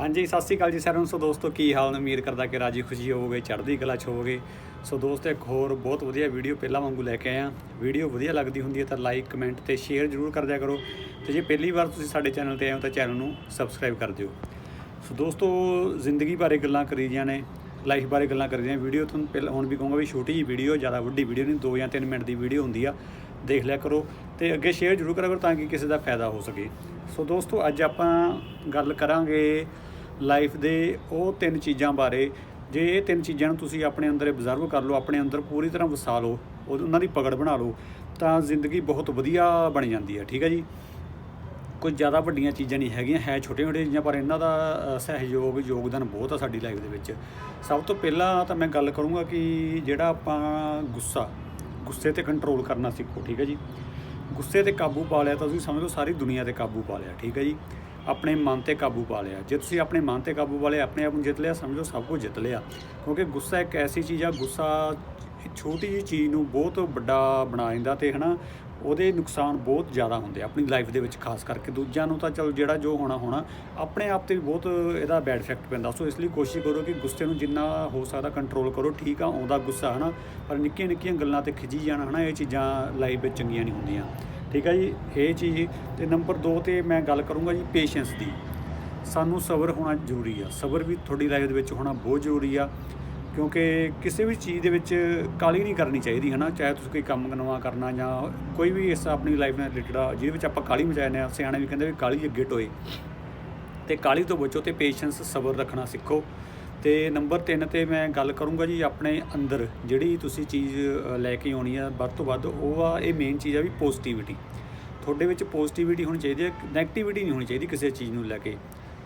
ਹਾਂਜੀ, ਸਤਿ ਸ਼੍ਰੀ ਅਕਾਲ ਜੀ ਸਾਰਿਆਂ ਨੂੰ। ਸੋ ਦੋਸਤੋ, ਕੀ ਹਾਲ ਨੇ? ਉਮੀਦ ਕਰਦਾ ਕਿ ਰਾਜੀ ਖੁਸ਼ੀ ਹੋਵੋਗੇ, ਚੜ੍ਹਦੀ ਕਲਾ ਚ ਹੋਵੋਗੇ। ਸੋ ਦੋਸਤੋ, ਇੱਕ ਹੋਰ ਬਹੁਤ ਵਧੀਆ ਵੀਡੀਓ ਪਹਿਲਾਂ ਵਾਂਗੂ ਲੈ ਕੇ ਆਏ ਆ ਵੀਡੀਓ ਵਧੀਆ ਲੱਗਦੀ ਹੁੰਦੀ ਹੈ ਤਾਂ ਲਾਈਕ ਕਮੈਂਟ ਤੇ ਸ਼ੇਅਰ ਜ਼ਰੂਰ ਕਰ ਦਿਆ ਕਰੋ। ਤੇ ਜੇ ਪਹਿਲੀ ਵਾਰ ਤੁਸੀਂ ਸਾਡੇ ਚੈਨਲ ਤੇ ਆਏ ਹੋ ਤਾਂ ਚੈਨਲ ਨੂੰ ਸਬਸਕ੍ਰਾਈਬ ਕਰ ਦਿਓ। ਸੋ ਦੋਸਤੋ, ਜ਼ਿੰਦਗੀ ਬਾਰੇ ਗੱਲਾਂ ਕਰੀ ਦੀਆਂ ਨੇ ਲਾਈਫ ਬਾਰੇ ਗੱਲਾਂ ਕਰੀ ਦੀਆਂ ਵੀਡੀਓ ਤੁਹਾਨੂੰ ਪਹਿਲਾਂ ਹੁਣ ਵੀ ਕਹੂੰਗਾ ਵੀ ਛੋਟੀ ਜਿਹੀ ਵੀਡੀਓ ਜ਼ਿਆਦਾ ਵੱਡੀ ਵੀਡੀਓ ਨਹੀਂ 2 ਜਾਂ 3 ਮਿੰਟ ਦੀ ਵੀਡੀਓ ਹੁੰਦੀ ਆ। ਦੇਖ ਲਿਆ ਕਰੋ ਤੇ ਅੱਗੇ ਸ਼ੇਅਰ ਜ਼ਰੂਰ ਕਰਿਆ ਕਰੋ ਤਾਂ ਕਿ ਕਿਸੇ ਦਾ ਫਾਇਦਾ ਹੋ ਸਕੇ। ਸੋ ਦੋਸਤੋ, ਅੱਜ ਆਪਾਂ ਗੱਲ ਕਰਾਂਗੇ ਲਾਈਫ ਦੇ ਉਹ ਤਿੰਨ ਚੀਜ਼ਾਂ ਬਾਰੇ, ਜੇ ਇਹ ਤਿੰਨ ਚੀਜ਼ਾਂ ਨੂੰ ਤੁਸੀਂ ਆਪਣੇ ਅੰਦਰ ਅਬਜ਼ਰਵ ਕਰ ਲਓ, ਆਪਣੇ ਅੰਦਰ ਪੂਰੀ ਤਰ੍ਹਾਂ ਵਸਾ ਲਓ ਉਹਨਾਂ ਦੀ ਪਕੜ ਬਣਾ ਲਓ, ਤਾਂ ਜ਼ਿੰਦਗੀ ਬਹੁਤ ਵਧੀਆ ਬਣ ਜਾਂਦੀ ਹੈ, ਠੀਕ ਹੈ ਜੀ? ਕੋਈ ਜ਼ਿਆਦਾ ਵੱਡੀਆਂ ਚੀਜ਼ਾਂ ਨਹੀਂ ਹੈਗੀਆਂ, ਹੈ ਛੋਟੀਆਂ ਛੋਟੀਆਂ ਚੀਜ਼ਾਂ, ਪਰ ਇਹਨਾਂ ਦਾ ਸਹਿਯੋਗ, ਯੋਗਦਾਨ ਬਹੁਤ ਆ ਸਾਡੀ ਲਾਈਫ ਦੇ ਵਿੱਚ। ਸਭ ਤੋਂ ਪਹਿਲਾਂ ਤਾਂ ਮੈਂ ਗੱਲ ਕਰੂੰਗਾ ਕਿ ਜਿਹੜਾ ਆਪਾਂ ਗੁੱਸਾ, ਗੁੱਸੇ ਤੇ ਕੰਟਰੋਲ ਕਰਨਾ ਸਿੱਖੋ, ਠੀਕ ਹੈ ਜੀ? ਗੁੱਸੇ ਤੇ ਕਾਬੂ ਪਾ ਲਿਆ ਤਾਂ ਤੁਸੀਂ ਸਮਝ ਲਓ ਸਾਰੀ ਦੁਨੀਆ ਤੇ ਕਾਬੂ ਪਾ ਲਿਆ, ਠੀਕ ਹੈ ਜੀ? ਆਪਣੇ ਮਨ ਤੇ ਕਾਬੂ ਪਾ ਲਿਆ। ਜੇ ਤੁਸੀਂ ਆਪਣੇ ਮਨ ਤੇ ਕਾਬੂ ਪਾ ਲਿਆ ਆਪਣੇ ਆਪ ਨੂੰ ਜਿੱਤ ਲਿਆ, ਸਮਝੋ ਸਭ ਕੁਝ ਜਿੱਤ ਲਿਆ। ਕਿਉਂਕਿ ਗੁੱਸਾ ਇੱਕ ਐਸੀ ਚੀਜ਼ ਆ, ਗੁੱਸਾ ਛੋਟੀ ਜਿਹੀ ਚੀਜ਼ ਨੂੰ ਬਹੁਤ ਵੱਡਾ ਬਣਾ ਦਿੰਦਾ ਤੇ ਹਨਾ, ਉਹਦੇ ਨੁਕਸਾਨ ਬਹੁਤ ਜ਼ਿਆਦਾ ਹੁੰਦੇ ਆਪਣੀ ਲਾਈਫ ਦੇ ਵਿੱਚ, ਖਾਸ ਕਰਕੇ ਦੂਜਿਆਂ ਨੂੰ ਤਾਂ ਚਲ ਜਿਹੜਾ ਜੋ ਹੋਣਾ ਹੋਣਾ, ਆਪਣੇ ਆਪ ਤੇ ਵੀ ਬਹੁਤ ਇਹਦਾ ਬੈਡ ਇਫੈਕਟ ਪੈਂਦਾ। ਸੋ ਇਸ ਲਈ ਕੋਸ਼ਿਸ਼ ਕਰੋ ਕਿ ਗੁੱਸੇ ਨੂੰ ਜਿੰਨਾ ਹੋ ਸਕਦਾ ਕੰਟਰੋਲ ਕਰੋ, ਠੀਕ ਆ, ਆਉਂਦਾ ਗੁੱਸਾ ਹਨਾ, ਪਰ ਨਿੱਕੀਆਂ ਨਿੱਕੀਆਂ ਗੱਲਾਂ ਤੇ ਖਿਜੀ ਜਾਣਾ ਹਨਾ, ਇਹ ਚੀਜ਼ਾਂ ਲਾਈਫ ਵਿੱਚ ਚੰਗੀਆਂ ਨਹੀਂ ਹੁੰਦੀਆਂ। ਠੀਕ ਆ ਜੀ? ਇਹ ਚੀਜ਼ ਤੇ ਨੰਬਰ 2 ਤੇ ਮੈਂ ਗੱਲ ਕਰੂੰਗਾ ਜੀ ਪੇਸ਼ੈਂਸ ਦੀ। ਸਾਨੂੰ ਸਬਰ ਹੋਣਾ ਜ਼ਰੂਰੀ ਆ। ਸਬਰ ਵੀ ਤੁਹਾਡੀ ਲਾਈਫ ਦੇ ਵਿੱਚ ਹੋਣਾ ਬਹੁਤ ਜ਼ਰੂਰੀ ਆ। ਕਿਉਂਕਿ ਕਿਸੇ ਵੀ ਚੀਜ਼ ਦੇ ਵਿੱਚ ਕਾਲੀ ਨਹੀਂ ਕਰਨੀ ਚਾਹੀਦੀ ਹੈ ਨਾ ਚਾਹੇ ਤੁਸੀਂ ਕੋਈ ਕੰਮ ਨਵਾਂ ਕਰਨਾ ਜਾਂ ਕੋਈ ਵੀ ਇਸ ਆਪਣੀ ਲਾਈਫ ਨਾਲ ਰਿਲੇਟਡ ਆ, ਜਿਹਦੇ ਵਿੱਚ ਆਪਾਂ ਕਾਲੀ ਮਚਾਉਂਦੇ ਆ, ਸਿਆਣੇ ਵੀ ਕਹਿੰਦੇ ਵੀ ਕਾਲੀ ਅੱਗੇ ਟੋਏ। ਤੇ ਕਾਲੀ ਤੋਂ ਬਚੋ ਤੇ ਪੇਸ਼ੈਂਸ ਸਬਰ ਰੱਖਣਾ ਸਿੱਖੋ। ਤੇ ਨੰਬਰ 3 ਤੇ ਮੈਂ ਗੱਲ ਕਰੂੰਗਾ ਜੀ ਆਪਣੇ ਅੰਦਰ, ਜਿਹੜੀ ਤੁਸੀਂ ਚੀਜ਼ ਲੈ ਕੇ ਆਉਣੀ ਆ, ਵੱਧ ਤੋਂ ਵੱਧ, ਉਹ ਆ, ਇਹ ਮੇਨ ਚੀਜ਼ ਆ ਵੀ ਪੋਜ਼ਿਟਿਵਿਟੀ ਤੁਹਾਡੇ ਵਿੱਚ ਪੋਜ਼ਿਟਿਵਿਟੀ ਹੋਣੀ ਚਾਹੀਦੀ ਹੈ ਨੈਗੇਟਿਵਿਟੀ ਨਹੀਂ ਹੋਣੀ ਚਾਹੀਦੀ ਕਿਸੇ ਚੀਜ਼ ਨੂੰ ਲੈ ਕੇ।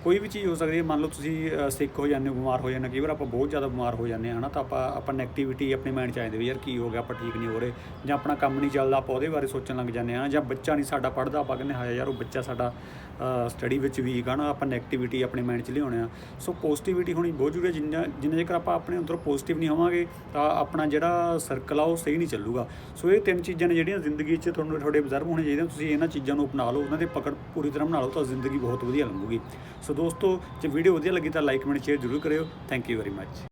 ਕੋਈ ਵੀ ਚੀਜ਼ ਹੋ ਸਕਦੀ ਹੈ ਮੰਨ ਲਓ ਤੁਸੀਂ ਅ, ਸਿੱਕ ਹੋ ਜਾਂਦੇ ਹੋ ਬਿਮਾਰ ਹੋ ਜਾਂਦੇ ਹੋ, ਕਈ ਵਾਰ ਆਪਾਂ ਬਹੁਤ ਜ਼ਿਆਦਾ ਬਿਮਾਰ ਹੋ ਜਾਂਦੇ ਹਾਂ ਹਨਾ ਤਾਂ ਆਪਾਂ ਆਪਾਂ ਨੈਗੇਟਿਵਿਟੀ ਆਪਣੇ ਮਾਈਂਡ 'ਚ ਆ ਜਾਂਦੀ ਵੀ ਯਾਰ ਕੀ ਹੋ ਗਿਆ ਆਪਾਂ ਠੀਕ ਨਹੀਂ ਹੋ ਰਹੇ ਜਾਂ ਆਪਣਾ ਕੰਮ ਨਹੀਂ ਚੱਲਦਾ ਆਪਾਂ ਉਹਦੇ ਬਾਰੇ ਸੋਚਣ ਲੱਗ ਜਾਂਦੇ ਹਾਂ ਜਾਂ ਬੱਚਾ ਨਹੀਂ ਸਾਡਾ ਪੜ੍ਹਦਾ ਆਪਾਂ ਕਹਿੰਦੇ ਹਾਂ ਯਾਰ ਉਹ ਬੱਚਾ ਸਾਡਾ ਸਟੱਡੀ ਵਿੱਚ ਵੀਕ ਆ ਨਾ ਆਪਾਂ ਨੈਗੇਟਿਵਿਟੀ ਆਪਣੇ ਮਾਈਂਡ 'ਚ ਲਿਆਉਣੇ ਆ। ਸੋ ਪੋਜ਼ਿਟਿਵਿਟੀ ਹੋਣੀ ਬਹੁਤ ਜ਼ਰੂਰੀ ਹੈ ਜਿੰਨਾ ਜਿੰਨਾ ਜੇਕਰ ਆਪਾਂ ਆਪਣੇ ਅੰਦਰੋਂ ਪੋਜ਼ਿਟਿਵ ਨਹੀਂ ਹੋਵਾਂਗੇ ਤਾਂ ਆਪਣਾ ਜਿਹੜਾ ਸਰਕਲ ਆ ਉਹ ਸਹੀ ਨਹੀਂ ਚੱਲੂਗਾ। ਸੋ ਇਹ ਤਿੰਨ ਚੀਜ਼ਾਂ ਨੇ ਜਿਹੜੀਆਂ ਜ਼ਿੰਦਗੀ 'ਚ ਤੁਹਾਨੂੰ ਤੁਹਾਡੇ ਅਬਜ਼ਰਵ ਹੋਣੇ ਚਾਹੀਦੇ ਤੁਸੀਂ ਇਹਨਾਂ ਚੀਜ਼ਾਂ ਨੂੰ ਅਪਣਾ ਲਓ ਉਹਨਾਂ ਦੇ ਪਕੜ ਪੂਰੀ ਤਰ੍ਹਾਂ ਬਣਾ ਲਓ ਤਾਂ ਜ਼ਿੰਦਗੀ ਬਹੁਤ ਵਧੀਆ ਲੰਘੂਗੀ। ਸੋ ਦੋਸਤੋ, ਜੇ ਵੀਡੀਓ ਵਧੀਆ ਲੱਗੀ ਤਾਂ ਲਾਈਕ ਕਮੈਂਟ ਸ਼ੇਅਰ ਜ਼ਰੂਰ ਕਰਿਓ। Thank you very much